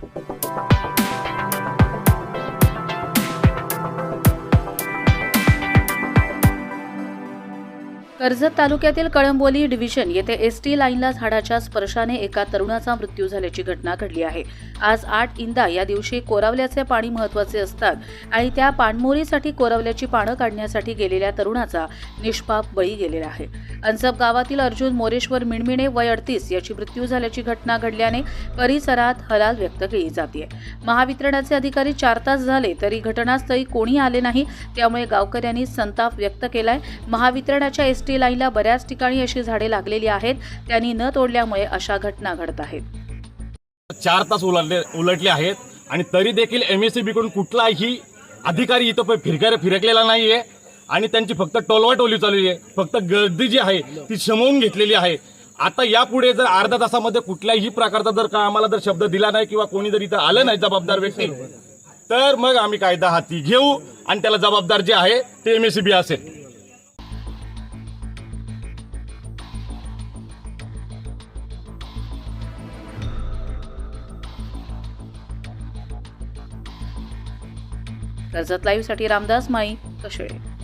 Thank you. Karjat तालुक्यातील Kalamboli division येथे S T लाईनला झाडाच्या स्पर्शाने एका तरुणाचा मृत्यू झाल्याची घटना घडली आहे. आज आठ इंदा या दिवशी कोरावल्याचे पाणी महत्त्वाचे असतात आणि त्या पाणमोरीसाठी कोरावल्याची पानं काढण्यासाठी गेलेल्या तरुणाचा निष्पाप बळी गेलेला आहे. अंसप गावातील अर्जुन मोरेश्वर मिणमिणे वय अडतीस याची मृत्यू झाल्याची घटना घडल्याने परिसरात हलाल व्यक्त केली जाते. महावितरणाचे अधिकारी चार तास झाले तरी घटनास्थळी कोणी आले नाही त्यामुळे गावकऱ्यांनी संताप व्यक्त केलाय. महावितरणाच्या एस टी लाईनला बऱ्याच ठिकाणी अशी झाडे लागलेली आहेत. त्यांनी न तोडल्यामुळे अशा घटना घडत आहेत. चार तास उलटले उलटले आहेत आणि तरी देखील एम एस सी बीकडून कुठलाही अधिकारी इथं प- फिरकार फिरकलेला नाहीये. आणि त्यांची फक्त टोलवाटोली चालू आहे. फक्त गर्दी जी आहे ती शमवून घेतलेली आहे. आता यापुढे जर अर्ध्या तासामध्ये कुठल्याही प्रकारचा जर का आम्हाला जर शब्द दिला नाही किंवा कोणी जर इथं आलं नाही जबाबदार व्यक्ती तर मग आम्ही कायदा हाती घेऊ आणि त्याला जबाबदार जे आहे ते एम एस सी बी असेल. कर्जत लाईव्हसाठी रामदास माई कशळे.